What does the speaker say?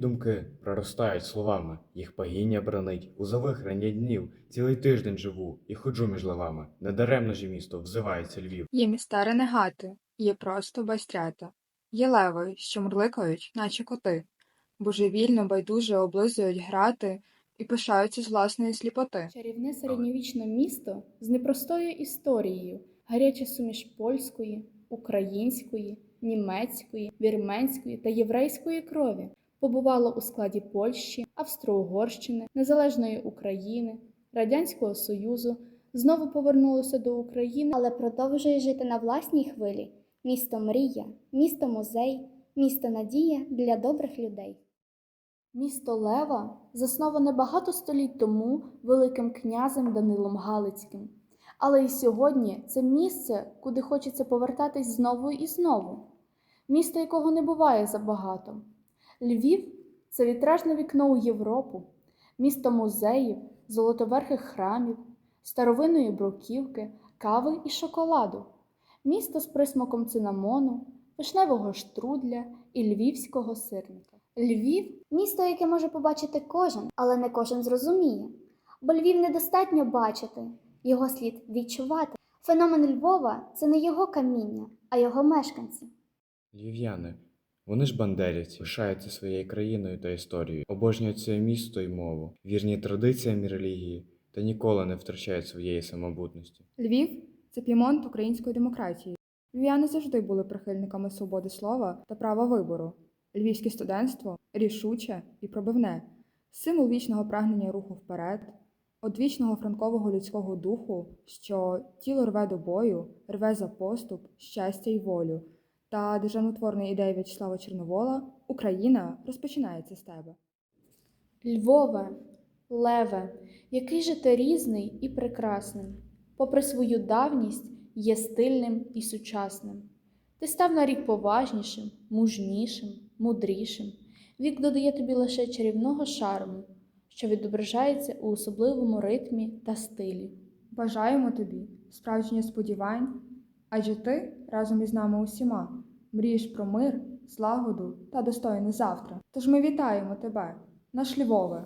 думки проростають словами, їх пагіння бранить. У завихрення днів цілий тиждень живу і ходжу між лавами. Недаремно ж місто взивається Львів. Є міста ренегати, є просто байстрята, є леви, що мурликають, наче коти, божевільно байдуже облизують грати і пишаються з власної сліпоти. Чарівне середньовічне місто з непростою історією, гаряча суміш польської, української, німецької, вірменської та єврейської крові побувало у складі Польщі, Австро-Угорщини, Незалежної України, Радянського Союзу, знову повернулося до України, але продовжує жити на власній хвилі. Місто мрія, місто музей, місто надія для добрих людей. Місто Лева засноване багато століть тому великим князем Данилом Галицьким. Але і сьогодні це місце, куди хочеться повертатись знову і знову. Місто, якого не буває забагато. Львів це вітражне вікно у Європу, місто музеїв, золотоверхих храмів, старовинної бруківки, кави і шоколаду, місто з присмаком цинамону, вишневого штрудля і львівського сирника. Львів Місто, яке може побачити кожен, але не кожен зрозуміє. Бо Львів недостатньо бачити, його слід відчувати. Феномен Львова це не його каміння, а його мешканці. Львів'яни. Вони ж бандерівці, пишаються своєю країною та історією, обожнюють своє місто і мову, вірні традиціям і релігії та ніколи не втрачають своєї самобутності. Львів це пімонт української демократії. Львів'яни завжди були прихильниками свободи слова та права вибору. Львівське студентство рішуче і пробивне, символ вічного прагнення руху вперед, одвічного франкового людського духу, що тіло рве до бою, рве за поступ, щастя й волю, та державнотворної ідеї В'ячеслава Чорновола Україна розпочинається з тебе. Львове, Леве, який же ти різний і прекрасний, попри свою давність, є стильним і сучасним. Ти став на рік поважнішим, мужнішим, мудрішим. Вік додає тобі лише чарівного шарму, що відображається у особливому ритмі та стилі. Бажаємо тобі справжнього сподівань, адже ти разом із нами усіма мрієш про мир, злагоду та достойне завтра. Тож ми вітаємо тебе, наш Львове,